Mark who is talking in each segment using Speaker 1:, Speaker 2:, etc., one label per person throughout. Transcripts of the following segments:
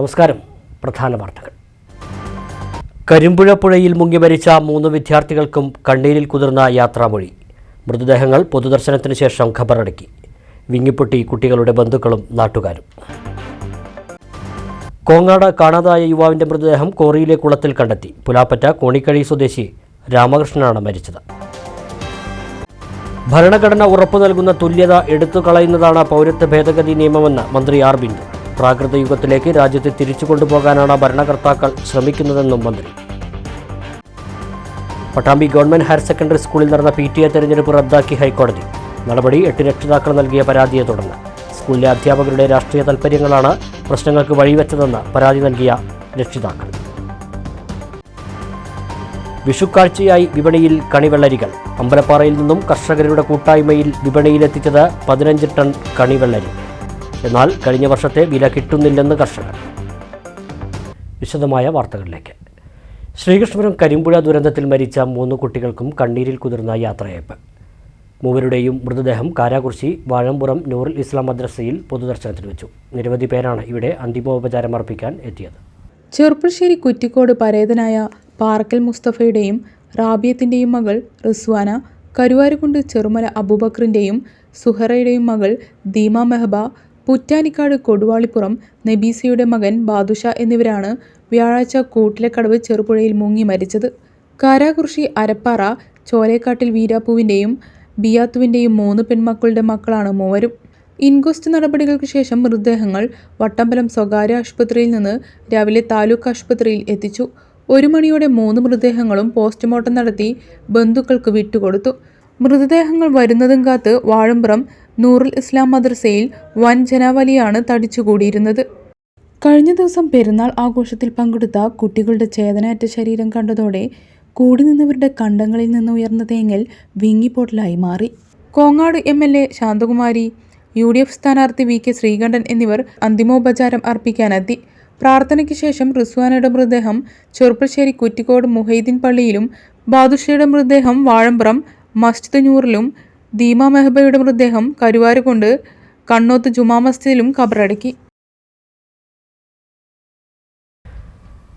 Speaker 1: നമസ്കാരം. പ്രധാന വാർത്തകൾ. കരിമ്പുഴ പുഴയിൽ മുങ്ങി മരിച്ച മൂന്ന് വിദ്യാർത്ഥികൾക്കും കണ്ണീരിൽ കുതിർന്ന യാത്രാമൊഴി. മൃതദേഹങ്ങൾ പൊതുദർശനത്തിന് ശേഷം ഖബറടക്കി. വിങ്ങിപ്പൊട്ടി കുട്ടികളുടെ ബന്ധുക്കളും നാട്ടുകാരും. കോങ്ങാട് കാണാതായ യുവാവിന്റെ മൃതദേഹം കോറിയിലെ കുളത്തിൽ കണ്ടെത്തി. പുലാപ്പറ്റ കോണിക്കഴി സ്വദേശി രാമകൃഷ്ണനാണ് മരിച്ചത്. ഭരണഘടന ഉറപ്പു നൽകുന്ന തുല്യത എടുത്തു കളയുന്നതാണ് പൗരത്വ ഭേദഗതി നിയമമെന്ന് മന്ത്രി ആർ ബിന്ദു. പ്രാകൃത യുഗത്തിലേക്ക് രാജ്യത്തെ തിരിച്ചു കൊണ്ടുപോകാനാണ് ഭരണകർത്താക്കൾ ശ്രമിക്കുന്നതെന്നും മന്ത്രി. പട്ടാമ്പി ഗവൺമെന്റ് ഹയർ സെക്കൻഡറി സ്കൂളിൽ നടന്ന പി ടി എ തെരഞ്ഞെടുപ്പ് റദ്ദാക്കി ഹൈക്കോടതി. നടപടി എട്ട് രക്ഷിതാക്കൾ നൽകിയ പരാതിയെ തുടർന്ന് സ്കൂളിലെ അധ്യാപകരുടെ രാഷ്ട്രീയ താൽപ്പര്യങ്ങളാണ് പ്രശ്നങ്ങൾക്ക് വഴിവെച്ചതെന്ന് പരാതി നൽകിയ രക്ഷിതാക്കൾ. വിഷുക്കാഴ്ചയായി വിപണിയിൽ കണിവെള്ളരികൾ. അമ്പലപ്പാറയിൽ നിന്നും കർഷകരുടെ കൂട്ടായ്മയിൽ വിപണിയിലെത്തിച്ചത് പതിനഞ്ച് ടൺ കണിവെള്ളരി. എന്നാൽ കഴിഞ്ഞ വർഷത്തെ വില കിട്ടുന്നില്ലെന്ന് കർഷകർ. വിശദമായ വാർത്തകളിലേക്ക്. ശ്രീകൃഷ്ണപുരം കരിമ്പുഴ ദുരന്തത്തിൽ മരിച്ച മൂന്ന് കുട്ടികൾക്കും കണ്ണീരിൽ കുതിർന്ന യാത്രയയപ്പ്. മൂവരുടെയും മൃതദേഹം കാരാകുർശി വാഴമ്പുറം നൂറുൽ ഇസ്ലാം മദ്രസയിൽ പൊതുദർശനത്തിന് വെച്ചു. നിരവധി പേരാണ് ഇവിടെ അന്തിമോപചാരം അർപ്പിക്കാൻ എത്തിയത്.
Speaker 2: ചെറുപ്പശ്ശേരി കുറ്റിക്കോട് പരേതനായ പാർക്കൽ മുസ്തഫയുടെയും റാബിയത്തിന്റെയും മകൾ റിസ്വാന കരുവാരുകുണ്ട് ചെറുമല അബൂബക്കറിന്റെയും സുഹറയുടെയും മകൾ ദീമ മെഹബ പുറ്റാനിക്കാട് കൊടുവാളിപ്പുറം നബീസയുടെ മകൻ ബാദുഷ എന്നിവരാണ് വ്യാഴാഴ്ച കൂട്ടിലക്കടവ് ചെറുപുഴയിൽ മുങ്ങി മരിച്ചത്. കാരാകുർഷി അരപ്പാറ ചോലേക്കാട്ടിൽ വീരാപ്പുവിന്റെയും ബിയാത്തുവിന്റെയും മൂന്ന് പെൺമക്കളുടെ മക്കളാണ് മൂവരും. ഇൻക്വസ്റ്റ് നടപടികൾക്ക് ശേഷം മൃതദേഹങ്ങൾ വട്ടമ്പലം സ്വകാര്യ ആശുപത്രിയിൽ നിന്ന് രാവിലെ താലൂക്ക് ആശുപത്രിയിൽ എത്തിച്ചു. ഒരു മണിയോടെ മൂന്ന് മൃതദേഹങ്ങളും പോസ്റ്റ്മോർട്ടം നടത്തി ബന്ധുക്കൾക്ക് വിട്ടുകൊടുത്തു. മൃതദേഹങ്ങൾ വരുന്നതും കാത്ത് വാഴമ്പ്രം നൂറുൽ ഇസ്ലാം മദ്രസയിൽ വൻ ജനാവലിയാണ് തടിച്ചുകൂടിയിരുന്നത്. കഴിഞ്ഞ ദിവസം പെരുന്നാൾ ആഘോഷത്തിൽ പങ്കെടുത്ത കുട്ടികളുടെ ചേതനയറ്റ ശരീരം കണ്ടതോടെ കൂടി നിന്നവരുടെ കണ്ടങ്ങളിൽ നിന്ന് ഉയർന്ന തേങ്ങൽ വിങ്ങിപ്പോട്ടലായി മാറി. Kongad M L A Shanthakumari U D F സ്ഥാനാർത്ഥി വി കെ ശ്രീകണ്ഠൻ എന്നിവർ അന്തിമോപചാരം അർപ്പിക്കാനെത്തി. പ്രാർത്ഥനയ്ക്ക് ശേഷം റിസ്വാനയുടെ മൃതദേഹം ചെറുപ്പശ്ശേരി കുറ്റിക്കോട് മുഹൈദീൻ പള്ളിയിലും ബാദുഷയുടെ മൃതദേഹം വാഴമ്പ്രം മസ്ജിദ് നൂറിലും ദീമ മെഹബയുടെ മൃതദേഹം കരുവാരുകൊണ്ട് കണ്ണോത്ത് ജുമാ മസ്ജിദിലും ഖബറടക്കി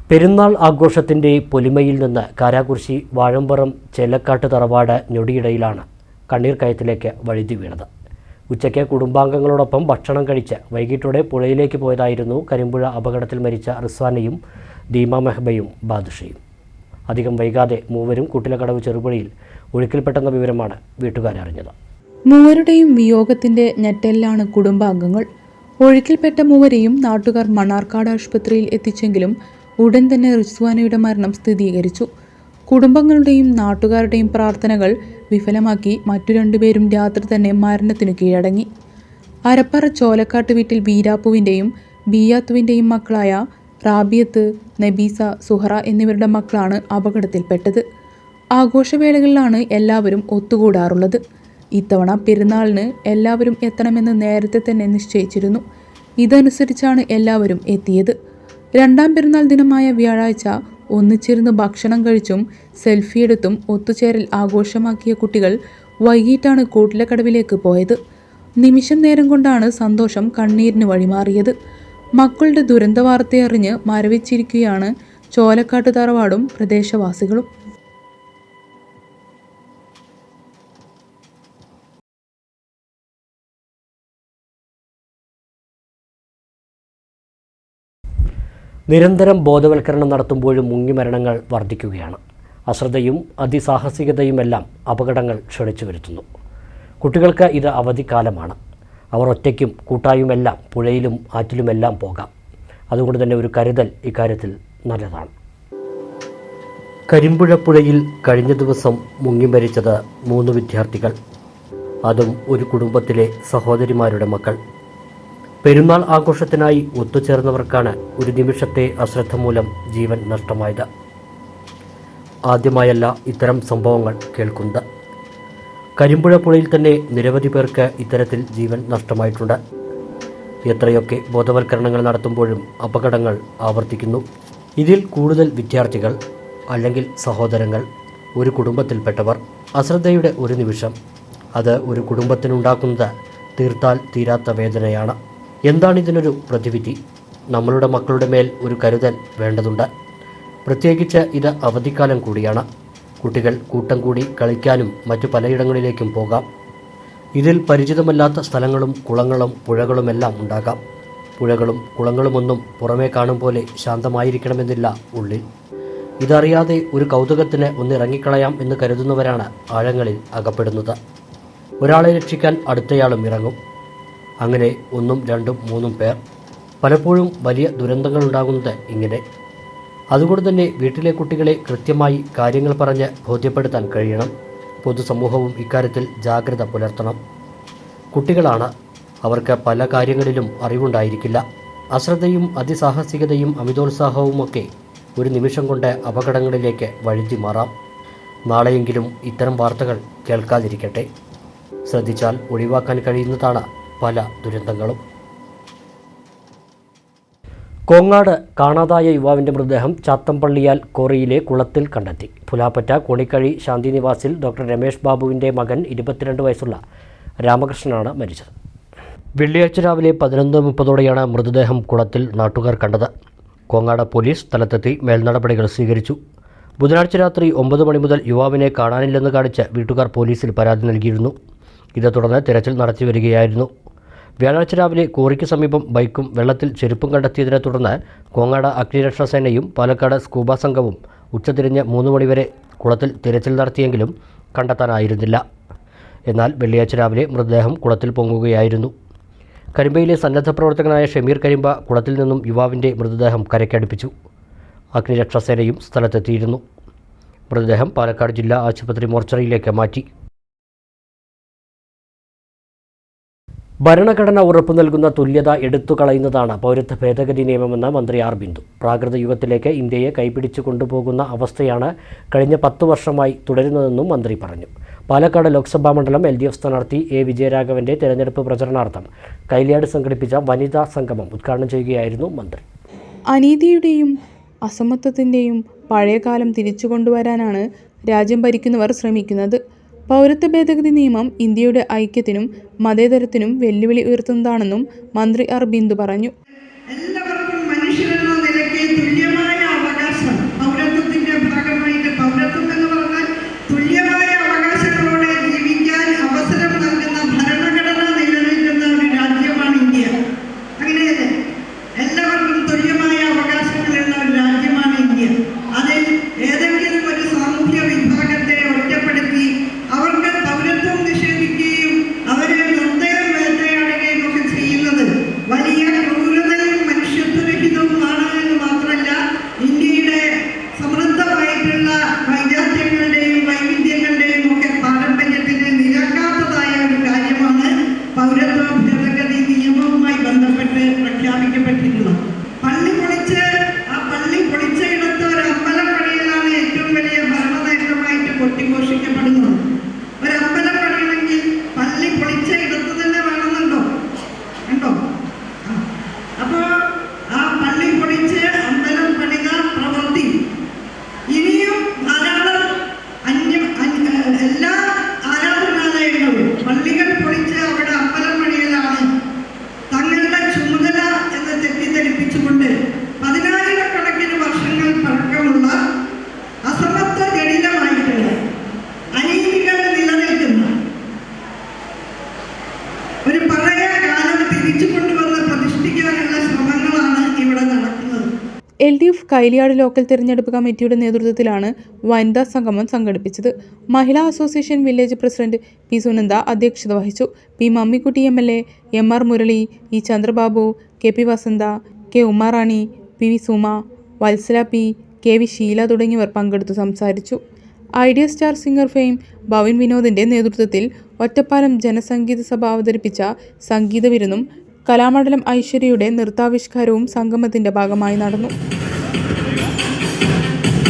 Speaker 1: പെരുന്നാൾ ആഘോഷത്തിന്റെ പൊലിമയിൽ നിന്ന് കാരാകുർശി വാഴമ്പറം ചേലക്കാട്ട് തറവാട് ഞൊടിയിടയിലാണ് കണ്ണീർ കയത്തിലേക്ക് വഴുതി വീണത്. ഉച്ചയ്ക്ക് കുടുംബാംഗങ്ങളോടൊപ്പം ഭക്ഷണം കഴിച്ച് വൈകിട്ടോടെ പുഴയിലേക്ക് പോയതായിരുന്നു കരിമ്പുഴ അപകടത്തിൽ മരിച്ച റിസ്വാനയും ദീമ മെഹബയും ബാദുഷയും. അധികം വൈകാതെ മൂവരും കുട്ടിലക്കടവ് ചെറുപുഴയിൽ ഒഴുക്കിൽപ്പെട്ടെന്ന വിവരമാണ് വീട്ടുകാരറിഞ്ഞത്
Speaker 2: മൂവരുടെയും വിയോഗത്തിന്റെ ഞെട്ടലിലാണ് കുടുംബാംഗങ്ങൾ. ഒഴുക്കിൽപ്പെട്ട മൂവരെയും നാട്ടുകാർ മണാർക്കാട് ആശുപത്രിയിൽ എത്തിച്ചെങ്കിലും ഉടൻ തന്നെ റിസ്വാനയുടെ മരണം സ്ഥിരീകരിച്ചു. കുടുംബങ്ങളുടെയും നാട്ടുകാരുടെയും പ്രാർത്ഥനകൾ വിഫലമാക്കി മറ്റു രണ്ടുപേരും രാത്രി തന്നെ മരണത്തിനു കീഴടങ്ങി. അരപ്പറ ചോലക്കാട്ട് വീട്ടിൽ വീരാപ്പുവിന്റെയും ബിയാത്തുവിന്റെയും മക്കളായ റാബിയത്ത് നബീസ സുഹറ എന്നിവരുടെ മക്കളാണ് അപകടത്തിൽപ്പെട്ടത്. ആഘോഷവേളകളിലാണ് എല്ലാവരും ഒത്തുകൂടാറുള്ളത്. ഇത്തവണ പെരുന്നാളിന് എല്ലാവരും എത്തണമെന്ന് നേരത്തെ തന്നെ നിശ്ചയിച്ചിരുന്നു. ഇതനുസരിച്ചാണ് എല്ലാവരും എത്തിയത്. രണ്ടാം പെരുന്നാൾ ദിനമായ വ്യാഴാഴ്ച ഒന്നിച്ചിരുന്ന് ഭക്ഷണം കഴിച്ചും സെൽഫിയെടുത്തും ഒത്തുചേരൽ ആഘോഷമാക്കിയ കുട്ടികൾ വൈകിട്ടാണ് കൂട്ടിലക്കടവിലേക്ക് പോയത്. നിമിഷം നേരം കൊണ്ടാണ് സന്തോഷം കണ്ണീരിന് വഴിമാറിയത്. മക്കളുടെ ദുരന്ത വാർത്തയറിഞ്ഞ് മരവിച്ചിരിക്കുകയാണ് ചോലക്കാട്ട് തറവാടും പ്രദേശവാസികളും.
Speaker 1: നിരന്തരം ബോധവൽക്കരണം നടത്തുമ്പോഴും മുങ്ങിമരണങ്ങൾ വർദ്ധിക്കുകയാണ്. അശ്രദ്ധയും അതിസാഹസികതയുമെല്ലാം അപകടങ്ങൾ ക്ഷണിച്ചു വരുത്തുന്നു. കുട്ടികൾക്ക് ഇത് അവധിക്കാലമാണ്. അവർ ഒറ്റയ്ക്കും കൂട്ടായുമെല്ലാം പുഴയിലും ആറ്റിലുമെല്ലാം പോകാം. അതുകൊണ്ട് തന്നെ ഒരു കരുതൽ ഇക്കാര്യത്തിൽ നല്ലതാണ്. കരിമ്പുഴ പുഴയിൽ കഴിഞ്ഞ ദിവസം മുങ്ങി മരിച്ചത് മൂന്ന് വിദ്യാർത്ഥികൾ. അതും ഒരു കുടുംബത്തിലെ സഹോദരിമാരുടെ മക്കൾ. പെരുന്നാൾ ആഘോഷത്തിനായി ഒത്തുചേർന്നവർക്കാണ് ഒരു നിമിഷത്തെ അശ്രദ്ധ മൂലം ജീവൻ നഷ്ടമായത്. ആദ്യമായല്ല ഇത്തരം സംഭവങ്ങൾ കേൾക്കുന്നത്. കരിമ്പുഴ പുഴയിൽ തന്നെ നിരവധി പേർക്ക് ഇത്തരത്തിൽ ജീവൻ നഷ്ടമായിട്ടുണ്ട്. എത്രയൊക്കെ ബോധവൽക്കരണങ്ങൾ നടത്തുമ്പോഴും അപകടങ്ങൾ ആവർത്തിക്കുന്നു. ഇതിൽ കൂടുതൽ വിദ്യാർത്ഥികൾ അല്ലെങ്കിൽ സഹോദരങ്ങൾ ഒരു കുടുംബത്തിൽപ്പെട്ടവർ. അശ്രദ്ധയുടെ ഒരു നിമിഷം അത് ഒരു കുടുംബത്തിനുണ്ടാക്കുന്നത് തീർത്താൽ തീരാത്ത വേദനയാണ്. എന്താണ് ഇതിനൊരു പ്രതിവിധി? നമ്മളുടെ മക്കളുടെ മേൽ ഒരു കരുതൽ വേണ്ടതുണ്ട്. പ്രത്യേകിച്ച് ഇത് അവധിക്കാലം കൂടിയാണ്. കുട്ടികൾ കൂട്ടം കൂടി കളിക്കാനും മറ്റു പലയിടങ്ങളിലേക്കും പോകാം. ഇതിൽ പരിചിതമല്ലാത്ത സ്ഥലങ്ങളും കുളങ്ങളും പുഴകളുമെല്ലാം ഉണ്ടാകാം. പുഴകളും കുളങ്ങളുമൊന്നും പുറമേ കാണും പോലെ ശാന്തമായിരിക്കണമെന്നില്ല ഉള്ളിൽ. ഇതറിയാതെ ഒരു കൗതുകത്തിന് ഒന്നിറങ്ങിക്കളയാം എന്ന് കരുതുന്നവരാണ് ആഴങ്ങളിൽ അകപ്പെടുന്നത്. ഒരാളെ രക്ഷിക്കാൻ അടുത്തയാളും ഇറങ്ങും. അങ്ങനെ ഒന്നും രണ്ടും മൂന്നും പേർ പലപ്പോഴും വലിയ ദുരന്തങ്ങൾ ഉണ്ടാകുന്നത് ഇങ്ങനെ. അതുകൊണ്ട് തന്നെ വീട്ടിലെ കുട്ടികളെ കൃത്യമായി കാര്യങ്ങൾ പറഞ്ഞ് ബോധ്യപ്പെടുത്താൻ കഴിയണം. പൊതുസമൂഹവും ഇക്കാര്യത്തിൽ ജാഗ്രത പുലർത്തണം. കുട്ടികളാണ്. അവർക്ക് പല കാര്യങ്ങളിലും അറിവുണ്ടായിരിക്കില്ല. അശ്രദ്ധയും അതിസാഹസികതയും അമിതോത്സാഹവുമൊക്കെ ഒരു നിമിഷം കൊണ്ട് അപകടങ്ങളിലേക്ക് വഴുതി മാറാം. നാളെയെങ്കിലും ഇത്തരം വാർത്തകൾ കേൾക്കാതിരിക്കട്ടെ. ശ്രദ്ധിച്ചാൽ ഒഴിവാക്കാൻ കഴിയുന്നതാണ് പല ദുരന്തങ്ങളും. കോങ്ങാട് കാണാതായ യുവാവിന്റെ മൃതദേഹം ചാത്തമ്പള്ളിയാൽ കോറിയിലെ കുളത്തിൽ കണ്ടെത്തി. പുലാപ്പറ്റ കോണിക്കഴി ശാന്തിനിവാസിൽ ഡോക്ടർ രമേഷ് ബാബുവിന്റെ മകൻ ഇരുപത്തിരണ്ട് വയസ്സുള്ള രാമകൃഷ്ണനാണ് മരിച്ചത്. വെള്ളിയാഴ്ച രാവിലെ പതിനൊന്ന് മുപ്പതോടെയാണ് മൃതദേഹം കുളത്തിൽ നാട്ടുകാർ കണ്ടത്. കോങ്ങാട് പോലീസ് സ്ഥലത്തെത്തി മേൽനടപടികൾ സ്വീകരിച്ചു. ബുധനാഴ്ച രാത്രി ഒമ്പത് മണി മുതൽ യുവാവിനെ കാണാനില്ലെന്ന് കാണിച്ച് വീട്ടുകാർ പോലീസിൽ പരാതി നൽകിയിരുന്നു. ഇതേ തുടർന്ന് തിരച്ചിൽ നടത്തി വരികയായിരുന്നു. വ്യാഴാഴ്ച രാവിലെ കോറിക്ക് സമീപം ബൈക്കും വെള്ളത്തിൽ ചെരുപ്പും കണ്ടെത്തിയതിനെ തുടർന്ന് കോങ്ങാട് അഗ്നിരക്ഷാ സേനയും പാലക്കാട് സ്കൂബ സംഘവും ഉച്ചതിരിഞ്ഞ് മൂന്ന് മണിവരെ കുളത്തിൽ തിരച്ചിൽ നടത്തിയെങ്കിലും കണ്ടെത്താനായിരുന്നില്ല. എന്നാൽ വെള്ളിയാഴ്ച രാവിലെ മൃതദേഹം കുളത്തിൽ പൊങ്ങുകയായിരുന്നു. കരിമ്പയിലെ സന്നദ്ധ പ്രവർത്തകനായ ഷമീർ കരിമ്പ കുളത്തിൽ നിന്നും യുവാവിന്റെ മൃതദേഹം കരയ്ക്കടുപ്പിച്ചു. അഗ്നിരക്ഷാസേനയും സ്ഥലത്തെത്തിയിരുന്നു. മൃതദേഹം പാലക്കാട് ജില്ലാ ആശുപത്രി മോർച്ചറിയിലേക്ക് മാറ്റി. ഭരണഘടന ഉറപ്പു നൽകുന്ന തുല്യത എടുത്തു കളയുന്നതാണ് പൗരത്വ ഭേദഗതി നിയമമെന്ന് മന്ത്രി ആർ ബിന്ദു. പ്രാകൃത യുഗത്തിലേക്ക് ഇന്ത്യയെ കൈപിടിച്ചു കൊണ്ടുപോകുന്ന അവസ്ഥയാണ് കഴിഞ്ഞ പത്ത് വർഷമായി തുടരുന്നതെന്നും മന്ത്രി പറഞ്ഞു. പാലക്കാട് ലോക്സഭാ മണ്ഡലം എൽ ഡി എഫ് സ്ഥാനാർത്ഥി എ വിജയരാഘവന്റെ തെരഞ്ഞെടുപ്പ് പ്രചരണാർത്ഥം കൈലാട് സംഘടിപ്പിച്ച വനിതാ സംഗമം ഉദ്ഘാടനം ചെയ്യുകയായിരുന്നു മന്ത്രി.
Speaker 3: അനീതിയുടെയും അസമത്വത്തിന്റെയും പഴയകാലം തിരിച്ചു കൊണ്ടുവരാനാണ് രാജ്യം ഭരിക്കുന്നവർ ശ്രമിക്കുന്നത്. പൗരത്വ ഭേദഗതി നിയമം ഇന്ത്യയുടെ ഐക്യത്തിനും മതേതരത്തിനും വെല്ലുവിളി ഉയർത്തുന്നതാണെന്നും മന്ത്രി അർബിന്ദു പറഞ്ഞു. കൈലിയാട് ലോക്കൽ തിരഞ്ഞെടുപ്പ് കമ്മിറ്റിയുടെ നേതൃത്വത്തിലാണ് വനിതാ സംഗമം സംഘടിപ്പിച്ചത്. Mahila association village president P Sunanda അധ്യക്ഷത വഹിച്ചു. P Mammikutty M L A M R Murali E Chandrababu K P Vasantha K Umarani P V Suma Vathsala P K V Sheela തുടങ്ങിയവർ പങ്കെടുത്തു സംസാരിച്ചു. Idea Star Singer fame Bhavin വിനോദിന്റെ നേതൃത്വത്തിൽ ഒറ്റപ്പാലം ജനസംഗീത സഭ അവതരിപ്പിച്ച സംഗീത വിരുന്നും കലാമണ്ഡലം ഐശ്വര്യയുടെ നൃത്താവിഷ്കാരവും സംഗമത്തിന്റെ ഭാഗമായി നടന്നു.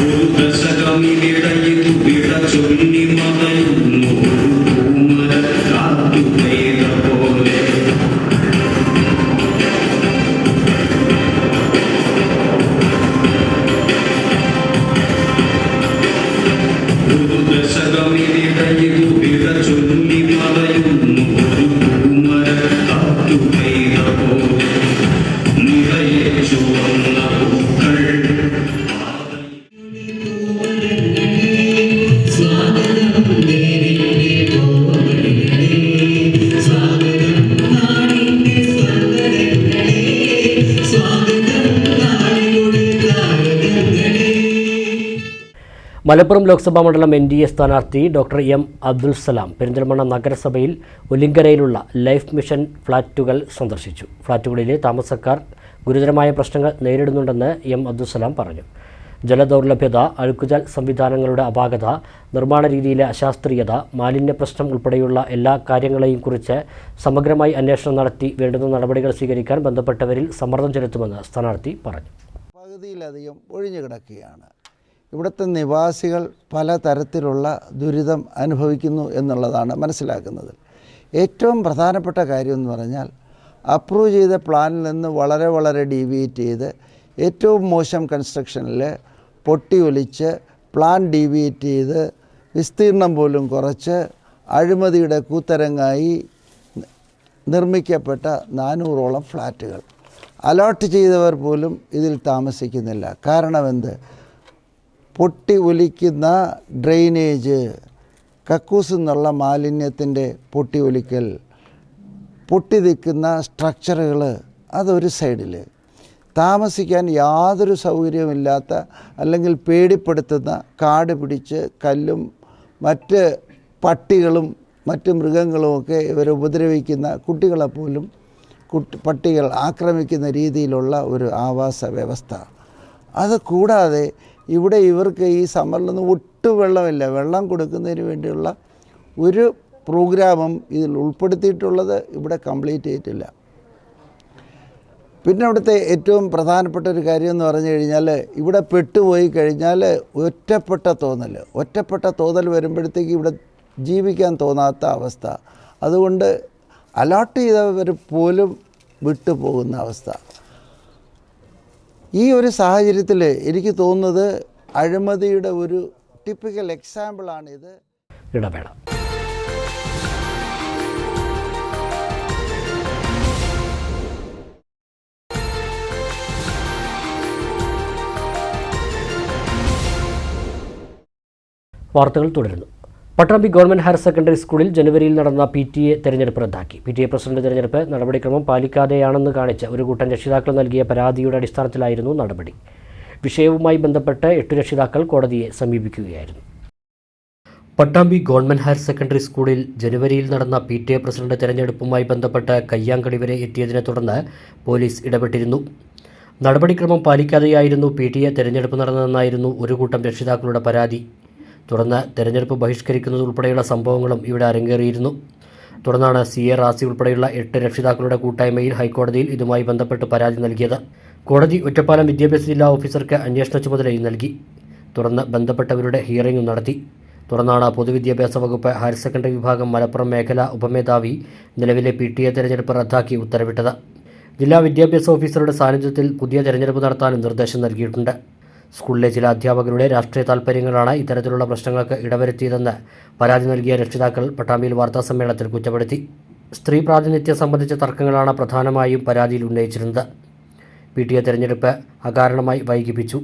Speaker 4: ഒരു ദശകമിനിടയിൽ വിട ചൊല്ലി മറയുന്നു
Speaker 1: മലപ്പുറം ലോക്സഭാ മണ്ഡലം എൻ ഡി എ സ്ഥാനാർത്ഥി ഡോക്ടർ എം അബ്ദുൽ സലാം പെരിന്തൽമണ്ണ നഗരസഭയിൽ ഒലിങ്കരയിലുള്ള ലൈഫ് മിഷൻ ഫ്ളാറ്റുകൾ സന്ദർശിച്ചു. ഫ്ളാറ്റുകളിലെ താമസക്കാർ ഗുരുതരമായ പ്രശ്നങ്ങൾ നേരിടുന്നുണ്ടെന്ന് എം അബ്ദുൽ സലാം പറഞ്ഞു. ജലദൗർലഭ്യത അഴുക്കുചാൽ സംവിധാനങ്ങളുടെ അപാകത നിർമ്മാണ രീതിയിലെ അശാസ്ത്രീയത മാലിന്യ പ്രശ്നം ഉൾപ്പെടെയുള്ള എല്ലാ കാര്യങ്ങളെയും കുറിച്ച് സമഗ്രമായി അന്വേഷണം നടത്തി വേണ്ടുന്ന നടപടികൾ സ്വീകരിക്കാൻ ബന്ധപ്പെട്ടവരിൽ സമ്മർദ്ദം ചെലുത്തുമെന്ന് സ്ഥാനാർത്ഥി പറഞ്ഞു.
Speaker 5: പകുതിയിലധികം ഒഴിഞ്ഞു കിടക്കുകയാണ്. ഇവിടുത്തെ നിവാസികൾ പലതരത്തിലുള്ള ദുരിതം അനുഭവിക്കുന്നു എന്നുള്ളതാണ് മനസ്സിലാക്കുന്നത്. ഏറ്റവും പ്രധാനപ്പെട്ട കാര്യം എന്ന് പറഞ്ഞാൽ അപ്രൂവ് ചെയ്ത പ്ലാനിൽ നിന്ന് വളരെ വളരെ ഡീവിയേറ്റ് ചെയ്ത് ഏറ്റവും മോശം കൺസ്ട്രക്ഷനിൽ പൊട്ടി ഒലിച്ച് പ്ലാൻ ഡീവിയേറ്റ് ചെയ്ത് വിസ്തീർണം പോലും കുറച്ച് അഴിമതിയുടെ കൂത്തരങ്ങായി നിർമ്മിക്കപ്പെട്ട നാനൂറോളം ഫ്ലാറ്റുകൾ. അലോട്ട് ചെയ്തവർ പോലും ഇതിൽ താമസിക്കുന്നില്ല. കാരണമെന്ത് പൊട്ടി ഒലിക്കുന്ന ഡ്രെയിനേജ് കക്കൂസ് എന്നുള്ള മാലിന്യത്തിന്റെ പൊട്ടി ഒലിക്കൽ പൊട്ടി നിൽക്കുന്ന സ്ട്രക്ചറുകൾ അതൊരു സൈഡിൽ താമസിക്കാൻ യാതൊരു സൗകര്യമില്ലാത്ത അല്ലെങ്കിൽ പേടിപ്പെടുത്തുന്ന കാട് പിടിച്ച് കല്ലും മറ്റ് പട്ടികളും മറ്റ് മൃഗങ്ങളുമൊക്കെ ഇവരെ ഉപദ്രവിക്കുന്ന കുട്ടികളെപ്പോലും കുട്ടി പട്ടികൾ ആക്രമിക്കുന്ന രീതിയിലുള്ള ഒരു ആവാസ വ്യവസ്ഥ അത് കൂടാതെ ഇവിടെ ഇവർക്ക് ഈ സമ്മറിൽ നിന്ന് ഒട്ടും വെള്ളമില്ല വെള്ളം കൊടുക്കുന്നതിന് വേണ്ടിയുള്ള ഒരു പ്രോഗ്രാമും ഇതിൽ ഉൾപ്പെടുത്തിയിട്ടുള്ളത് ഇവിടെ കംപ്ലീറ്റ് ചെയ്തിട്ടില്ല. പിന്നെ അവിടുത്തെ ഏറ്റവും പ്രധാനപ്പെട്ട ഒരു കാര്യം എന്ന് പറഞ്ഞു കഴിഞ്ഞാൽ ഇവിടെ പെട്ടുപോയി കഴിഞ്ഞാൽ ഒറ്റപ്പെട്ട തോന്നൽ. ഒറ്റപ്പെട്ട തോന്നൽ വരുമ്പോഴത്തേക്ക് ഇവിടെ ജീവിക്കാൻ തോന്നാത്ത അവസ്ഥ. അതുകൊണ്ട് അലോട്ട് ചെയ്തവർ പോലും വിട്ടുപോകുന്ന അവസ്ഥ. ഈ ഒരു സാഹചര്യത്തിൽ എനിക്ക് തോന്നുന്നത് അഴിമതിയുടെ ഒരു ടിപ്പിക്കൽ എക്സാമ്പിളാണ് ഇത്.
Speaker 1: ഇടവേള. വാർത്തകൾ തുടരുന്നു. പട്ടാമ്പി ഗവൺമെന്റ് ഹയർ സെക്കൻഡറി സ്കൂളിൽ ജനുവരിയിൽ നടന്ന പി ടി എ തെരഞ്ഞെടുപ്പ് റദ്ദാക്കി. പി ടി എ പ്രസിഡന്റ് തെരഞ്ഞെടുപ്പ് നടപടിക്രമം പാലിക്കാതെയാണെന്ന് കാണിച്ച് ഒരു കൂട്ടം രക്ഷിതാക്കൾ നൽകിയ പരാതിയുടെ അടിസ്ഥാനത്തിലായിരുന്നു നടപടി. വിഷയവുമായി ബന്ധപ്പെട്ട് എട്ട് രക്ഷിതാക്കൾ കോടതിയെ സമീപിക്കുകയായിരുന്നു. പട്ടാമ്പി ഗവൺമെന്റ് ഹയർ സെക്കൻഡറി സ്കൂളിൽ ജനുവരിയിൽ നടന്ന പി ടി എ പ്രസിഡന്റ് തെരഞ്ഞെടുപ്പുമായി ബന്ധപ്പെട്ട് കയ്യാങ്കളി വരെ എത്തിയതിനെ തുടർന്ന് പോലീസ് ഇടപെട്ടിരുന്നു. നടപടിക്രമം പാലിക്കാതെയായിരുന്നു പി ടി എ തെരഞ്ഞെടുപ്പ് നടന്നതെന്നായിരുന്നു ഒരു കൂട്ടം രക്ഷിതാക്കളുടെ പരാതി. തുടർന്ന് തെരഞ്ഞെടുപ്പ് ബഹിഷ്കരിക്കുന്നത് ഉൾപ്പെടെയുള്ള സംഭവങ്ങളും ഇവിടെ അരങ്ങേറിയിരുന്നു. തുടർന്നാണ് സി എ റാസി ഉൾപ്പെടെയുള്ള എട്ട് രക്ഷിതാക്കളുടെ കൂട്ടായ്മയിൽ ഹൈക്കോടതിയിൽ ഇതുമായി ബന്ധപ്പെട്ട് പരാതി നൽകിയത്. കോടതി ഒറ്റപ്പാലം വിദ്യാഭ്യാസ ജില്ലാ ഓഫീസർക്ക് അന്വേഷണ ചുമതലയും നൽകി. തുടർന്ന് ബന്ധപ്പെട്ടവരുടെ ഹിയറിംഗും നടത്തി. തുടർന്നാണ് പൊതുവിദ്യാഭ്യാസ വകുപ്പ് ഹയർ സെക്കൻഡറി വിഭാഗം മലപ്പുറം മേഖലാ ഉപമേധാവി നിലവിലെ പി ടി എ തെരഞ്ഞെടുപ്പ് റദ്ദാക്കി ഉത്തരവിട്ടത്. ജില്ലാ വിദ്യാഭ്യാസ ഓഫീസറുടെ സാന്നിധ്യത്തിൽ പുതിയ തെരഞ്ഞെടുപ്പ് നടത്താനും നിർദ്ദേശം നൽകിയിട്ടുണ്ട്. സ്കൂളിലെ ചില അധ്യാപകരുടെ രാഷ്ട്രീയ താൽപ്പര്യങ്ങളാണ് ഇത്തരത്തിലുള്ള പ്രശ്നങ്ങൾക്ക് ഇടവരുത്തിയതെന്ന് പരാതി നൽകിയ രക്ഷിതാക്കൾ പട്ടാമ്പിയിൽ വാർത്താസമ്മേളനത്തിൽ കുറ്റപ്പെടുത്തി. സ്ത്രീ പ്രാതിനിധ്യം സംബന്ധിച്ച തർക്കങ്ങളാണ് പ്രധാനമായും പരാതിയിൽ ഉന്നയിച്ചിരുന്നത്. പി ടി എ തെരഞ്ഞെടുപ്പ് അകാരണമായി വൈകിപ്പിച്ചു.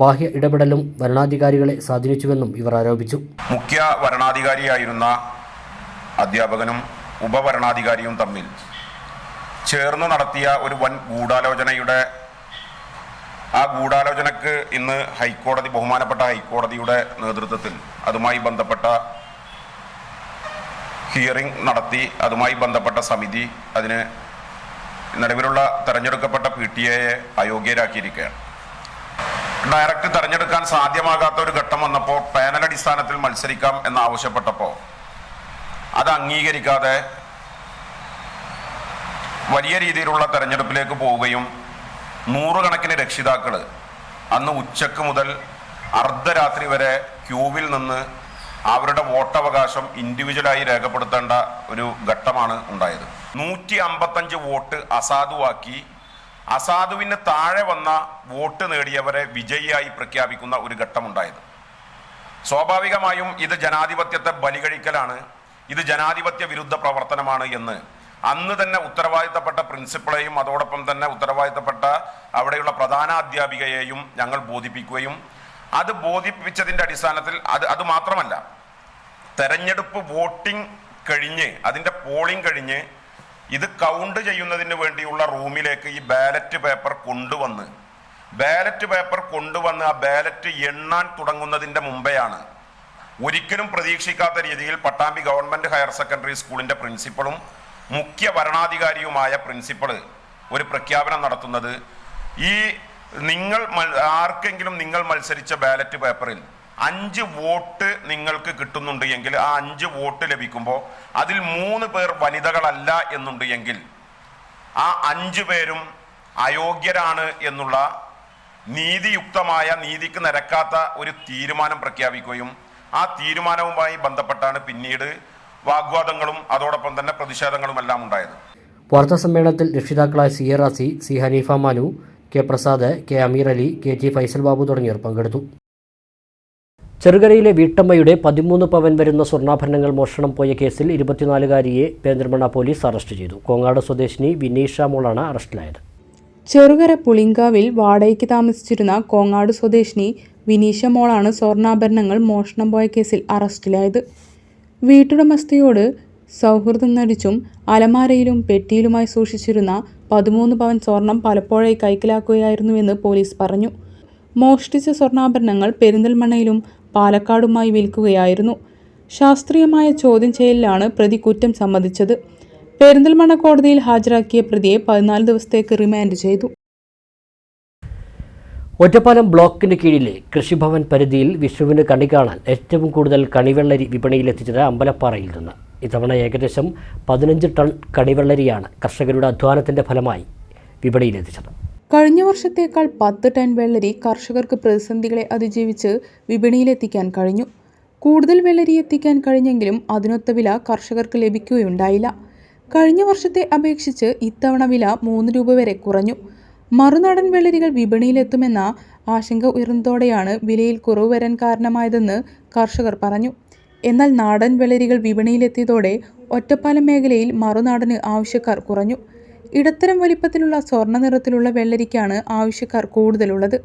Speaker 1: ബാഹ്യ ഇടപെടലും ഭരണാധികാരികളെ സ്വാധീനിച്ചുവെന്നും ഇവർ ആരോപിച്ചു.
Speaker 6: മുഖ്യ ഭരണാധികാരിയായിരുന്ന അധ്യാപകനും ഉപഭരണാധികാരിയും തമ്മിൽ ചേർന്ന് നടത്തിയ ഒരു വൻ ഗൂഢാലോചനയുടെ ആ ഗൂഢാലോചനക്ക് ഇന്ന് ഹൈക്കോടതി ബഹുമാനപ്പെട്ട ഹൈക്കോടതിയുടെ നേതൃത്വത്തിൽ അതുമായി ബന്ധപ്പെട്ട ഹിയറിംഗ് നടത്തി അതുമായി ബന്ധപ്പെട്ട സമിതി അതിന് നിലവിലുള്ള തെരഞ്ഞെടുക്കപ്പെട്ട പി ടി എയെ അയോഗ്യരാക്കിയിരിക്കുകയാണ്. ഡയറക്റ്റ് തെരഞ്ഞെടുക്കാൻ സാധ്യമാകാത്ത ഒരു ഘട്ടം വന്നപ്പോൾ പാനൽ അടിസ്ഥാനത്തിൽ മത്സരിക്കാം എന്ന് ആവശ്യപ്പെട്ടപ്പോൾ അത് അംഗീകരിക്കാതെ വലിയ രീതിയിലുള്ള തെരഞ്ഞെടുപ്പിലേക്ക് പോവുകയും നൂറുകണക്കിന് രക്ഷിതാക്കൾ അന്ന് ഉച്ചയ്ക്ക് മുതൽ അർദ്ധരാത്രി വരെ ക്യൂവിൽ നിന്ന് അവരുടെ വോട്ടവകാശം ഇൻഡിവിജ്വലായി രേഖപ്പെടുത്തേണ്ട ഒരു ഘട്ടമാണ് ഉണ്ടായത്. നൂറ്റി അമ്പത്തഞ്ച് വോട്ട് അസാധുവാക്കി അസാധുവിന് താഴെ വന്ന വോട്ട് നേടിയവരെ വിജയിയായി പ്രഖ്യാപിക്കുന്ന ഒരു ഘട്ടമുണ്ടായത്. സ്വാഭാവികമായും ഇത് ജനാധിപത്യത്തെ ബലികഴിക്കലാണ് ഇത് ജനാധിപത്യ വിരുദ്ധ പ്രവർത്തനമാണ് എന്ന് അന്ന് തന്നെ ഉത്തരവാദിത്തപ്പെട്ട പ്രിൻസിപ്പളെയും അതോടൊപ്പം തന്നെ ഉത്തരവാദിത്തപ്പെട്ട അവിടെയുള്ള പ്രധാന അധ്യാപികയെയും ഞങ്ങൾ ബോധിപ്പിക്കുകയും അത് ബോധിപ്പിച്ചതിന്റെ അടിസ്ഥാനത്തിൽ അത് അത് മാത്രമല്ല തെരഞ്ഞെടുപ്പ് വോട്ടിംഗ് കഴിഞ്ഞ് അതിന്റെ പോളിംഗ് കഴിഞ്ഞ് ഇത് കൗണ്ട് ചെയ്യുന്നതിന് വേണ്ടിയുള്ള റൂമിലേക്ക് ഈ ബാലറ്റ് പേപ്പർ കൊണ്ടുവന്ന് ബാലറ്റ് പേപ്പർ കൊണ്ടുവന്ന് ആ ബാലറ്റ് എണ്ണാൻ തുടങ്ങുന്നതിന്റെ മുമ്പെയാണ് ഒരിക്കലും പ്രതീക്ഷിക്കാത്ത രീതിയിൽ പട്ടാമ്പി ഗവൺമെന്റ് ഹയർ സെക്കൻഡറി സ്കൂളിന്റെ പ്രിൻസിപ്പളും മുഖ്യ ഭരണാധികാരിയുമായ പ്രിൻസിപ്പൾ ഒരു പ്രഖ്യാപനം നടത്തുന്നത് ഈ നിങ്ങൾ ആർക്കെങ്കിലും നിങ്ങൾ മത്സരിച്ച ബാലറ്റ് പേപ്പറിൽ അഞ്ച് വോട്ട് നിങ്ങൾക്ക് കിട്ടുന്നുണ്ട് എങ്കിൽ ആ അഞ്ച് വോട്ട് ലഭിക്കുമ്പോൾ അതിൽ മൂന്ന് പേർ വനിതകളല്ല എന്നുണ്ട് എങ്കിൽ ആ അഞ്ചു പേരും അയോഗ്യരാണ് എന്നുള്ള നീതിയുക്തമായ നീതിക്ക് നിരക്കാത്ത ഒരു തീരുമാനം പ്രഖ്യാപിക്കുകയും ആ തീരുമാനവുമായി ബന്ധപ്പെട്ടാണ് പിന്നീട് വാഗ്വാദങ്ങളും അതോടൊപ്പം തന്നെ പ്രതിഷേധങ്ങളും എല്ലാം ഉണ്ടായത്.
Speaker 1: വാർത്താ സമ്മേളനത്തിൽ രക്ഷിതാക്കളായ C A Razi C Haneefa Manu K Prasad K Ameer Ali K T Faisal Babu തുടങ്ങിയവർ പങ്കെടുത്തു. ചെറുകരയിലെ വീട്ടമ്മയുടെ പതിമൂന്ന് പവൻ വരുന്ന സ്വർണാഭരണങ്ങൾ മോഷണം പോയ കേസിൽ ഇരുപത്തിനാലുകാരിയെ പേന്ദ്രമണ പോലീസ് അറസ്റ്റ് ചെയ്തു. കോങ്ങാട് സ്വദേശിനി വിനീഷ മോളാണ് അറസ്റ്റിലായത്.
Speaker 2: ചെറുകര പുളിങ്കാവിൽ വാടകയ്ക്ക് താമസിച്ചിരുന്ന കോങ്ങാട് സ്വദേശിനി വിനീഷ മോളാണ് സ്വർണാഭരണങ്ങൾ മോഷണം പോയ കേസിൽ അറസ്റ്റിലായത്. വീട്ടുടമസ്ഥയോട് സൗഹൃദം നടിച്ചും അലമാരയിലും പെട്ടിയിലുമായി സൂക്ഷിച്ചിരുന്ന പതിമൂന്ന് പവൻ സ്വർണം പലപ്പോഴായി കൈക്കലാക്കുകയായിരുന്നുവെന്ന് പോലീസ് പറഞ്ഞു. മോഷ്ടിച്ച സ്വർണാഭരണങ്ങൾ പെരിന്തൽമണ്ണയിലും പാലക്കാടുമായി വിൽക്കുകയായിരുന്നു. ശാസ്ത്രീയമായ ചോദ്യം ചെയ്യലിലാണ് പ്രതി കുറ്റം സമ്മതിച്ചത്. പെരിന്തൽമണ്ണ കോടതിയിൽ ഹാജരാക്കിയ പ്രതിയെ പതിനാല് ദിവസത്തേക്ക് റിമാൻഡ് ചെയ്തു.
Speaker 1: ഒറ്റപ്പാലം ബ്ലോക്കിന് കീഴിലെ കൃഷിഭവൻ പരിധിയിൽ വിഷുവിന് കണി കാണാൻ ഏറ്റവും കൂടുതൽ കണിവെള്ളരി വിപണിയിലെത്തിച്ചത് അമ്പലപ്പാറയിൽ നിന്ന്. ഇത്തവണ ഏകദേശം പതിനഞ്ച് ടൺ കണിവെള്ളരിയാണ് കർഷകരുടെ അധ്വാനത്തിന്റെ ഫലമായി വിപണിയിലെത്തിച്ചത്.
Speaker 2: കഴിഞ്ഞ വർഷത്തേക്കാൾ പത്ത് ടൺ വെള്ളരി കർഷകർക്ക് പ്രതിസന്ധികളെ അതിജീവിച്ച് വിപണിയിലെത്തിക്കാൻ കഴിഞ്ഞു. കൂടുതൽ വെള്ളരി എത്തിക്കാൻ കഴിഞ്ഞെങ്കിലും അതിനൊത്ത വില കർഷകർക്ക് ലഭിക്കുകയുണ്ടായില്ല. കഴിഞ്ഞ വർഷത്തെ അപേക്ഷിച്ച് ഇത്തവണ വില മൂന്ന് രൂപ വരെ കുറഞ്ഞു. മറുനാടൻ വെള്ളരികൾ വിപണിയിലെത്തുമെന്ന ആശങ്ക ഉയർന്നതോടെയാണ് വിലയിൽ കുറവ് വരാൻ കാരണമായതെന്ന് കർഷകർ പറഞ്ഞു. എന്നാൽ നാടൻ വെള്ളരികൾ വിപണിയിലെത്തിയതോടെ ഒറ്റപ്പാലം മേഖലയിൽ മറുനാടന് ആവശ്യക്കാർ കുറഞ്ഞു. ഇടത്തരം വലിപ്പത്തിലുള്ള സ്വർണ നിറത്തിലുള്ള വെള്ളരിക്കാണ് ആവശ്യക്കാർ കൂടുതലുള്ളത്.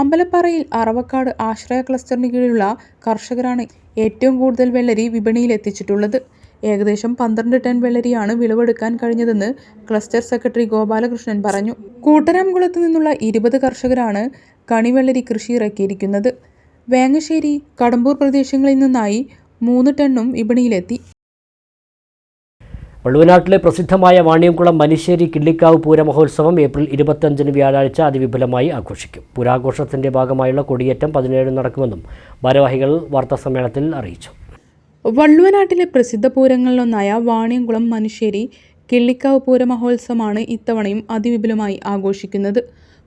Speaker 2: അമ്പലപ്പാറയിൽ അറവക്കാട് ആശ്രയ ക്ലസ്റ്ററിന് കീഴിലുള്ള കർഷകരാണ് ഏറ്റവും കൂടുതൽ വെള്ളരി വിപണിയിൽ എത്തിച്ചിട്ടുള്ളത് ഏകദേശം പന്ത്രണ്ട് ടൺ വെള്ളരിയാണ് വിളവെടുക്കാൻ കഴിഞ്ഞതെന്ന് ക്ലസ്റ്റർ സെക്രട്ടറി ഗോപാലകൃഷ്ണൻ പറഞ്ഞു. കൂട്ടരാംകുളത്ത് നിന്നുള്ള ഇരുപത് കർഷകരാണ് കണിവെള്ളരി കൃഷി ഇറക്കിയിരിക്കുന്നത്. വേങ്ങശ്ശേരി കടമ്പൂർ പ്രദേശങ്ങളിൽ നിന്നായി മൂന്ന് ടണ്ണും വിപണിയിലെത്തി.
Speaker 1: വള്ളുവനാട്ടിലെ പ്രസിദ്ധമായ വാണിയംകുളം മനിശ്ശേരി കിള്ളിക്കാവ് പൂരമഹോത്സവം ഏപ്രിൽ ഇരുപത്തഞ്ചിന് വ്യാഴാഴ്ച അതിവിപുലമായി ആഘോഷിക്കും. പൂരാഘോഷത്തിന്റെ ഭാഗമായുള്ള കൊടിയേറ്റം പതിനേഴിന് നടക്കുമെന്നും ഭാരവാഹികൾ വാർത്താസമ്മേളനത്തിൽ അറിയിച്ചു.
Speaker 2: വള്ളുവനാട്ടിലെ പ്രസിദ്ധ പൂരങ്ങളിലൊന്നായ വാണിയംകുളം മനുശ്ശേരി കിള്ളിക്കാവ് പൂരമഹോത്സവമാണ് ഇത്തവണയും അതിവിപുലമായി ആഘോഷിക്കുന്നത്.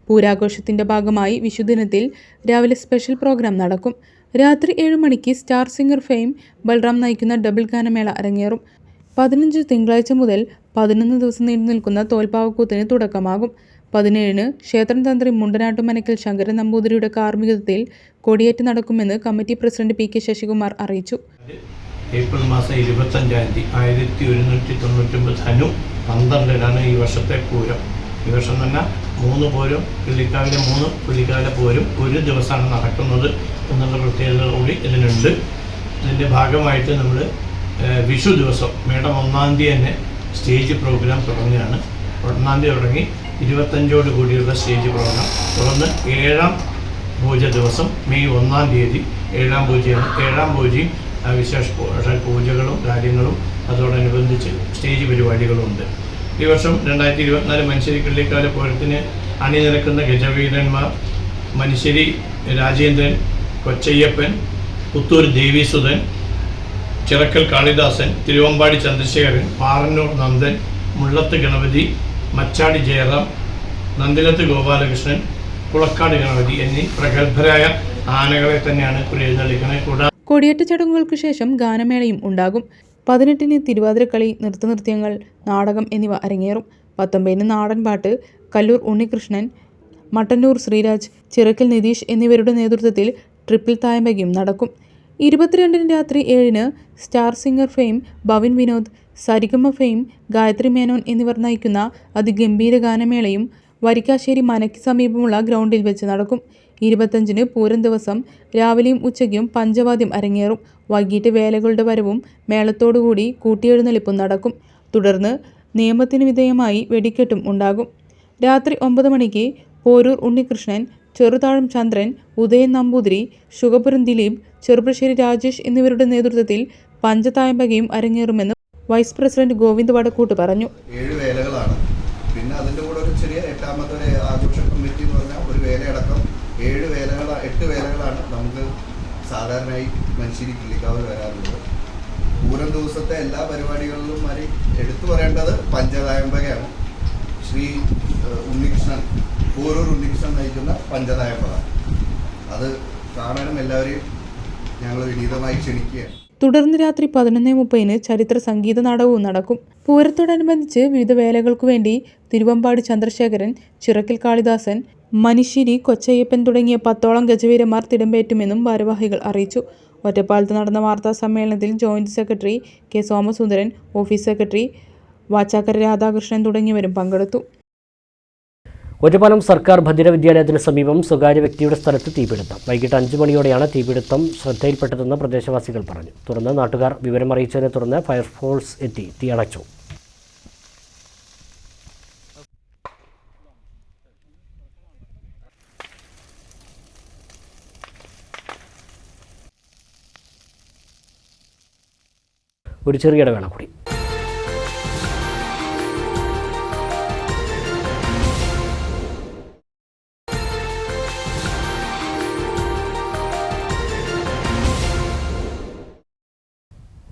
Speaker 2: പൂരാഘോഷത്തിന്റെ ഭാഗമായി വിഷുദിനത്തിൽ രാവിലെ സ്പെഷ്യൽ പ്രോഗ്രാം നടക്കും. രാത്രി ഏഴ് മണിക്ക് സ്റ്റാർ സിംഗർ ഫെയിം ബൽറാം നയിക്കുന്ന ഡബിൾ ഗാനമേള അരങ്ങേറും. പതിനഞ്ച് തിങ്കളാഴ്ച മുതൽ പതിനൊന്ന് ദിവസം നീണ്ടു നിൽക്കുന്ന തോൽപ്പാവക്കൂത്തിന് തുടക്കമാകും. പതിനേഴിന് ക്ഷേത്രം തന്ത്രി മുണ്ടനാട്ടുമനക്കൽ ശങ്കരൻ നമ്പൂതിരിയുടെ കാർമ്മികത്വത്തിൽ കൊടിയേറ്റ് നടക്കുമെന്ന് committee president P K Sasikumar അറിയിച്ചു.
Speaker 7: ഏപ്രിൽ മാസം ഇരുപത്തഞ്ചാം തീയതി ആയിരത്തി ഒരുന്നൂറ്റി തൊണ്ണൂറ്റൊമ്പത് ധനു പന്ത്രണ്ടിനാണ് ഈ വർഷത്തെ പൂരം. ഈ വർഷം തന്നെ മൂന്ന് പോരും പുള്ളിക്കാവിലെ മൂന്ന് പുള്ളിക്കാവിലെ പോരും ഒരു ദിവസമാണ് നടക്കുന്നത് എന്നുള്ള പ്രത്യേകത കൂടി ഇതിനുണ്ട്. ഇതിന്റെ ഭാഗമായിട്ട് നമ്മൾ വിഷു ദിവസം മേടം ഒന്നാം തീയതി തന്നെ സ്റ്റേജ് പ്രോഗ്രാം തുടങ്ങുകയാണ്. ഒന്നാം തീയതി തുടങ്ങി ഇരുപത്തഞ്ചോട് കൂടിയുള്ള സ്റ്റേജ് പ്രോഗ്രാം. തുടർന്ന് ഏഴാം പൂജ ദിവസം മെയ് ഒന്നാം തീയതി ഏഴാം പൂജയാണ് ഏഴാം പൂജയും വിശേഷ പൂജകളും കാര്യങ്ങളും അതോടനുബന്ധിച്ച് സ്റ്റേജ് പരിപാടികളും ഉണ്ട് ഈ വർഷം രണ്ടായിരത്തി ഇരുപത്തിനാല് മനുഷ്യരി കള്ളിക്കാല പൂരത്തിന് അണിനിരക്കുന്ന ഗജവീരന്മാർ മനുഷ്യരി രാജേന്ദ്രൻ കൊച്ചയ്യപ്പൻ പുത്തൂർ ദേവീസുധൻ ചിറക്കൽ കാളിദാസൻ തിരുവമ്പാടി ചന്ദ്രശേഖരൻ പാറന്നൂർ നന്ദൻ മുള്ളത്ത് ഗണപതി മച്ചാടി ജയറാം നന്ദിലത്ത് ഗോപാലകൃഷ്ണൻ കുളക്കാട് ഗണപതി എന്നീ പ്രഗത്ഭരായ ആനകളെ തന്നെയാണ് എഴുന്നള്ളിക്കുന്നത് കൂടാതെ
Speaker 2: കൊടിയേറ്റ ചടങ്ങുകൾക്ക് ശേഷം ഗാനമേളയും ഉണ്ടാകും. പതിനെട്ടിന് തിരുവാതിരക്കളി നൃത്തനൃത്യങ്ങൾ നാടകം എന്നിവ അരങ്ങേറും. പത്തൊമ്പതിന് നാടൻപാട്ട് കല്ലൂർ ഉണ്ണികൃഷ്ണൻ മട്ടന്നൂർ ശ്രീരാജ് ചിറക്കൽ നിതീഷ് എന്നിവരുടെ നേതൃത്വത്തിൽ ട്രിപ്പിൾ തായമ്പകയും നടക്കും. ഇരുപത്തിരണ്ടിന് രാത്രി ഏഴിന് star singer fame Bhavin Vinod Sarigama fame Gayathri Menon എന്നിവർ നയിക്കുന്ന അതിഗംഭീര ഗാനമേളയും വരിക്കാശ്ശേരി മനയ്ക്ക് സമീപമുള്ള ഗ്രൗണ്ടിൽ വെച്ച് നടക്കും. ഇരുപത്തഞ്ചിന് പൂരം ദിവസം രാവിലെയും ഉച്ചയ്ക്കും പഞ്ചവാദ്യം അരങ്ങേറും. വൈകിട്ട് വേലകളുടെ വരവും മേളത്തോടുകൂടി കൂട്ടിയെഴുന്നള്ളിപ്പും നടക്കും. തുടർന്ന് നിയമത്തിന് വിധേയമായി വെടിക്കെട്ടും ഉണ്ടാകും. രാത്രി ഒമ്പത് മണിക്ക് പോരൂർ ഉണ്ണികൃഷ്ണൻ ചെറുതാഴം ചന്ദ്രൻ ഉദയൻ നമ്പൂതിരി ശുഗപുരം ദിലീപ് ചെറുപ്പശ്ശേരി രാജേഷ് എന്നിവരുടെ നേതൃത്വത്തിൽ പഞ്ചതായമ്പകയും അരങ്ങേറുമെന്ന് വൈസ് പ്രസിഡന്റ് ഗോവിന്ദ് വടക്കൂട്ട് പറഞ്ഞു.
Speaker 8: ഏഴ് വേലകളാണ് പിന്നെ അതിന്റെ കൂടെ ഒരു ചെറിയ എട്ടാമത്തെ ഒരു ആഘോഷ കമ്മിറ്റി എന്ന് പറഞ്ഞാൽ ഒരു വേലയടക്കം ഏഴ് വേലകൾ എട്ട് വേലകളാണ് നമുക്ക് സാധാരണയായി മനുഷ്യരി കിള്ളിക്കാവിൽ വരാറുള്ളത് പൂരം ദിവസത്തെ എല്ലാ പരിപാടികളിലും മാറി എടുത്തു പറയേണ്ടത് പഞ്ചതായമ്പകയാണ് ശ്രീ ഉണ്ണികൃഷ്ണൻ ഓരോരു ഉണ്ണികൃഷ്ണൻ നയിക്കുന്ന പഞ്ചതായമ്പക അത് കാണാനും എല്ലാവരെയും ഞങ്ങൾ വിനീതമായി ക്ഷണിക്കുകയാണ്.
Speaker 2: തുടർന്ന് രാത്രി പതിനൊന്ന് മുപ്പതിന് ചരിത്ര സംഗീത നാടകവും നടക്കും. പൂരത്തോടനുബന്ധിച്ച് വിവിധ വേലകൾക്കു വേണ്ടി തിരുവമ്പാടി ചന്ദ്രശേഖരൻ ചിറക്കൽ കാളിദാസൻ മനിശ്ശേരി കൊച്ചയ്യപ്പൻ തുടങ്ങിയ പത്തോളം ഗജവീരന്മാർ തിടമ്പേറ്റുമെന്നും ഭാരവാഹികൾ അറിയിച്ചു. ഒറ്റപ്പാലത്ത് നടന്ന വാർത്താ സമ്മേളനത്തിൽ joint secretary K Somasundaran office secretary Vachakkara Radhakrishnan തുടങ്ങിയവരും പങ്കെടുത്തു.
Speaker 1: ഒറ്റപ്പാലം സർക്കാർ ഭദ്ര വിദ്യാലയത്തിന് സമീപം സ്വകാര്യ വ്യക്തിയുടെ സ്ഥലത്ത് തീപിടുത്തം. വൈകിട്ട് അഞ്ച് മണിയോടെയാണ് തീപിടുത്തം ശ്രദ്ധയിൽപ്പെട്ടതെന്ന് പ്രദേശവാസികൾ പറഞ്ഞു. തുടർന്ന് നാട്ടുകാർ വിവരമറിയിച്ചതിനെ തുടർന്ന് ഫയർഫോഴ്സ് എത്തി തീ അണച്ചു ഒരു ചെറിയ ഇടവേള കൂടി.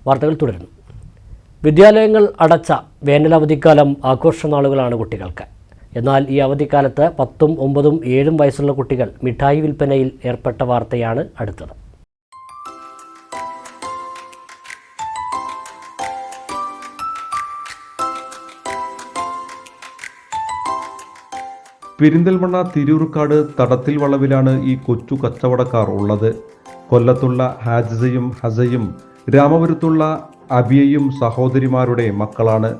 Speaker 1: വാർത്തകൾ തുടരുന്നു. വിദ്യാലയങ്ങൾ അടച്ച വേനലവധിക്കാലം ആഘോഷ നാളുകളാണ് കുട്ടികൾക്ക്. എന്നാൽ ഈ അവധിക്കാലത്ത് പത്തും ഒമ്പതും ഏഴും വയസ്സുള്ള കുട്ടികൾ മിഠായി വിൽപ്പനയിൽ ഏർപ്പെട്ട വാർത്തയാണ് അടുത്തത്.
Speaker 9: പെരിന്തൽമണ്ണ തിരൂർക്കാട് തടത്തിൽ വളവിലാണ് ഈ കൊച്ചു കച്ചവടക്കാർ ഉള്ളത്. കൊല്ലത്തുള്ള ഹാജിസയും ഹസയും രാമപുരത്തുള്ള അബിയയും സഹോദരിമാരുടെ മക്കളാണ്.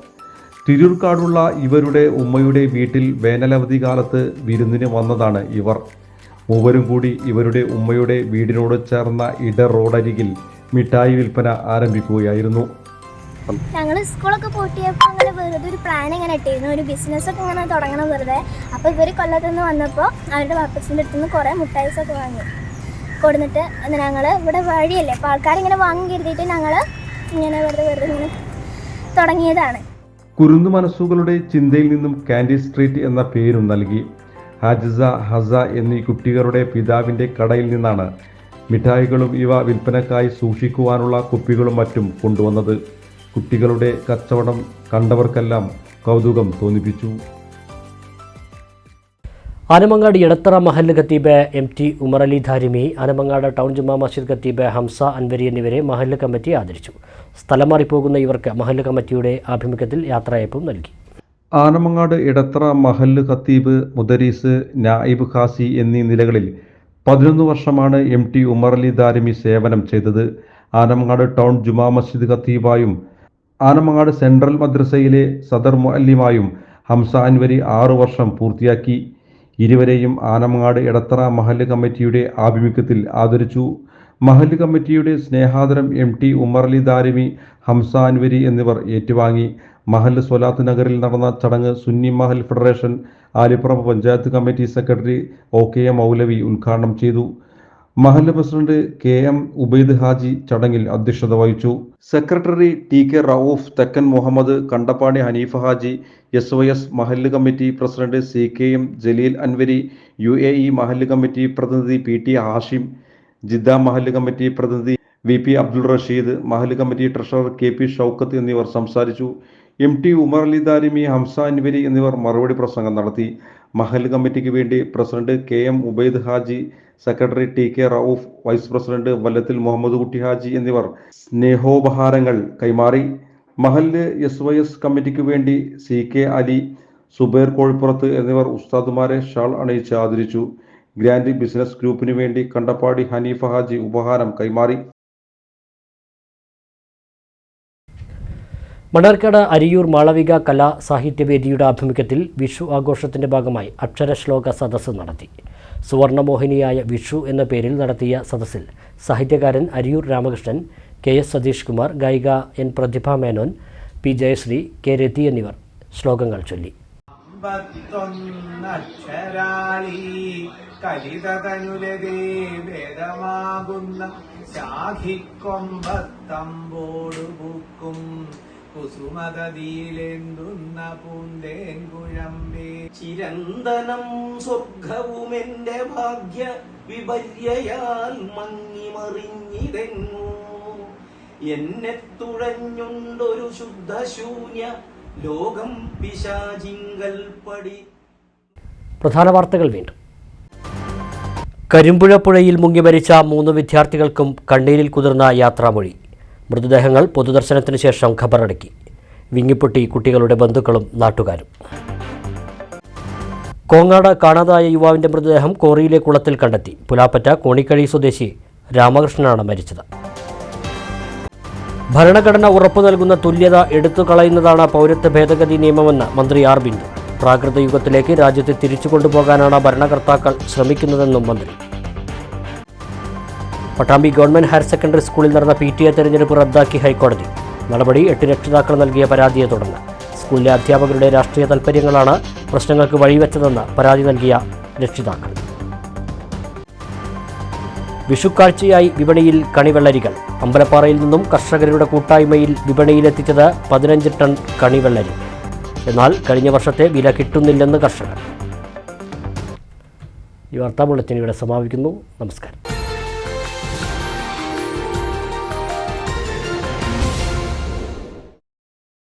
Speaker 9: തിരൂർക്കാടുള്ള ഇവരുടെ ഉമ്മയുടെ വീട്ടിൽ വേനലവധി കാലത്ത് വിരുന്നിന് വന്നതാണ് ഇവർ. മൂവരും കൂടി ഇവരുടെ ഉമ്മയുടെ വീടിനോട് ചേർന്ന ഇട റോഡരികിൽ മിഠായി വിൽപ്പന ആരംഭിക്കുകയായിരുന്നു.
Speaker 10: ഞങ്ങൾ സ്കൂളൊക്കെ പൂട്ടിയപ്പോൾ അങ്ങനെ വെറുതെ ഒരു പ്ലാൻ ഇങ്ങനെ ഇട്ടിരുന്നു. ഒരു ബിസിനസ് ഒക്കെ ഇങ്ങനെ തുടങ്ങണം വെറുതെ. അപ്പോൾ ഇവർ കൊല്ലത്തു നിന്ന് വന്നപ്പോൾ അവരുടെ വാപ്പസിന്റെ അടുത്ത് നിന്ന് കുറേ ഒക്കെ വാങ്ങി. കൊടുന്നിട്ട് ഞങ്ങൾ ഇവിടെ വഴിയല്ലേ. അപ്പോൾ ആൾക്കാരിങ്ങനെ വാങ്ങി കരുതിയിട്ട് ഞങ്ങൾ ഇങ്ങനെ വെറുതെ വെറുതെ ഇങ്ങനെ തുടങ്ങിയതാണ്.
Speaker 9: കുരുന്നു മനസ്സുകളുടെ ചിന്തയിൽ നിന്നും കാൻഡി സ്ട്രീറ്റ് എന്ന പേരും നൽകി. ഹാജിസ ഹസ എന്നീ കുട്ടികളുടെ പിതാവിന്റെ കടയിൽ നിന്നാണ് മിഠായികളും ഇവ വിൽപ്പനക്കായി സൂക്ഷിക്കുവാനുള്ള കുപ്പികളും മറ്റും കൊണ്ടുവന്നത്. കുട്ടികളുടെ കച്ചവടം കണ്ടവർക്കെല്ലാം കൗതുകം തോന്നിപ്പിച്ചു.
Speaker 1: ആനമങ്ങാട് എടത്തറ മഹല്ല് ഖത്തീബ് M T Umar Ali Darimi Anamangad town Juma Masjid ഖത്തീബ് ഹംസ അൻവരി എന്നിവരെ മഹല്ല് കമ്മിറ്റി ആദരിച്ചു. സ്ഥലം മാറിപ്പോകുന്ന ഇവർക്ക് മഹല്ല് കമ്മിറ്റിയുടെ ആഭിമുഖ്യത്തിൽ യാത്രയയപ്പും നൽകി.
Speaker 9: ആനമങ്ങാട് ഇടത്തറ മഹല്ല് ഖത്തീബ് മുദരീസ് നായിബ് ഖാസി എന്നീ നിലകളിൽ പതിനൊന്ന് വർഷമാണ് എം ടി ഉമർ അലി ദാരിമി സേവനം ചെയ്തത്. ആനമങ്ങാട് ടൗൺ ജുമാ മസ്ജിദ് ഖത്തീബായും ആനമങ്ങാട് സെൻട്രൽ മദ്രസയിലെ സദർ മുഅല്ലിമായും ഹംസ അൻവരി ആറു വർഷം പൂർത്തിയാക്കി. ഇരുവരെയും ആനമങ്ങാട് എടത്തറ മഹല്ല് കമ്മിറ്റിയുടെ ആഭിമുഖ്യത്തിൽ ആദരിച്ചു. മഹല്ല് കമ്മിറ്റിയുടെ സ്നേഹാദരം എം ടി ഉമർ ദാരിമി ഹംസ അൻവരി എന്നിവർ ഏറ്റുവാങ്ങി. മഹല്ല് സ്വലാത്ത് നഗറിൽ നടന്ന ചടങ്ങ് Sunni Mahal federation Alippuram panchayat committee secretary O K A മൗലവി ഉദ്ഘാടനം ചെയ്തു. മഹല്ല് president K M Ubaid Haji ചടങ്ങിൽ അധ്യക്ഷത വഹിച്ചു. Secretary T K Rauf Thekkan Muhammad Kandappadi Haneefa Haji S Y S മഹല്ല് committee president C K M Jaleel Anwari U A E മഹല്ല് committee പ്രതിനിധി P T Hashim Jeddah മഹല്ല് കമ്മിറ്റി പ്രതിനിധി V P Abdul Rasheed മഹല്ല് committee treasurer K P Shoukath എന്നിവർ സംസാരിച്ചു. M T Umar Ali Darimi Hamza Anwari എന്നിവർ മറുപടി പ്രസംഗം നടത്തി. മഹൽ കമ്മിറ്റിക്ക് വേണ്ടി president K M Ubaid Haji secretary T K Rauf vice president Vallathil Muhammad Kutty Haji എന്നിവർ സ്നേഹോപഹാരങ്ങൾ കൈമാറി. മഹൽ എസ് വൈ എസ് കമ്മിറ്റിക്ക് വേണ്ടി സി കെ അലി സുബൈർ കോഴിപ്പുറത്ത് എന്നിവർ ഉസ്താദുമാരെ ഷാൾ അണിയിച്ച് ആദരിച്ചു. ഗ്രാൻഡ് ബിസിനസ് ഗ്രൂപ്പിന് വേണ്ടി കണ്ടപ്പാടി ഹനീഫ ഹാജി ഉപഹാരം കൈമാറി.
Speaker 1: മണ്ണാർക്കാട് അരിയൂർ മാളവിക കലാ സാഹിത്യവേദിയുടെ ആഭിമുഖ്യത്തിൽ വിഷു ആഘോഷത്തിന്റെ ഭാഗമായി അക്ഷരശ്ലോക സദസ്സ് നടത്തി. സുവർണമോഹിനിയായ വിഷു എന്ന പേരിൽ നടത്തിയ സദസ്സിൽ സാഹിത്യകാരൻ അരിയൂർ രാമകൃഷ്ണൻ കെ എസ് സതീഷ് കുമാർ ഗായിക N Prathibha Menon P Jayasree K Rathi എന്നിവർ ശ്ലോകങ്ങൾ ചൊല്ലി.
Speaker 11: അമ്പത്തൊന്നക്ഷരാളി കുസുമതീലെന്തുന്ന പൂന്തേൻ കുഴമ്പേ
Speaker 4: ചിരന്തനം സ്വർഗവുമെന്റെ ഭാഗ്യ വിപര്യയാൽ മങ്ങിമറിഞ്ഞിതെങ്ങു എന്നെ തുഴഞ്ഞുണ്ടൊരു ശുദ്ധശൂന്യ ലോകം പിശാചിങ്കൽ പടി.
Speaker 1: പ്രധാന വാർത്തകൾ വീണ്ടും. കരിമ്പുഴ പുഴയിൽ മുങ്ങി മരിച്ച മൂന്ന് വിദ്യാർത്ഥികൾക്കും കണ്ണീരിൽ കുതിർന്ന യാത്രാമൊഴി. മൃതദേഹങ്ങൾ പൊതുദർശനത്തിന് ശേഷം ഖബറടക്കി. വിങ്ങിപ്പൊട്ടി കുട്ടികളുടെ ബന്ധുക്കളും നാട്ടുകാരും. കോങ്ങാട് കാണാതായ യുവാവിന്റെ മൃതദേഹം കോറിയിലെ കുളത്തിൽ കണ്ടെത്തി. പുലാപ്പറ്റ കോണിക്കഴി സ്വദേശി രാമകൃഷ്ണനാണ് മരിച്ചത്. ഭരണഘടന ഉറപ്പു നൽകുന്ന തുല്യത എടുത്തു കളയുന്നതാണ് പൗരത്വ ഭേദഗതി നിയമമെന്ന് മന്ത്രി ആർ ബിന്ദു. പ്രാകൃത യുഗത്തിലേക്ക് രാജ്യത്തെ തിരിച്ചു കൊണ്ടുപോകാനാണ് ഭരണകർത്താക്കൾ ശ്രമിക്കുന്നതെന്നും മന്ത്രി. പട്ടാമ്പി ഗവൺമെന്റ് ഹയർ സെക്കൻഡറി സ്കൂളിൽ നടന്ന പി ടി എ തെരഞ്ഞെടുപ്പ് റദ്ദാക്കി ഹൈക്കോടതി. നടപടി എട്ട് രക്ഷിതാക്കൾ നൽകിയ പരാതിയെ തുടർന്ന് സ്കൂളിലെ അധ്യാപകരുടെ രാഷ്ട്രീയ താൽപ്പര്യങ്ങളാണ് പ്രശ്നങ്ങൾക്ക് വഴിവെച്ചതെന്ന് പരാതി നൽകിയ രക്ഷിതാക്കൾ. വിഷുക്കാഴ്ചയായി വിപണിയിൽ കണിവെള്ളരികൾ. അമ്പലപ്പാറയിൽ നിന്നും കർഷകരുടെ കൂട്ടായ്മയിൽ വിപണിയിലെത്തിച്ചത് പതിനഞ്ച് ടൺ കണിവെള്ളരി. എന്നാൽ കഴിഞ്ഞ വർഷത്തെ വില കിട്ടുന്നില്ലെന്ന് കർഷകർ. ഈ വാർത്താ ബുള്ളറ്റിൻ ഇവിടെ സമാപിക്കുന്നു. നമസ്കാരം.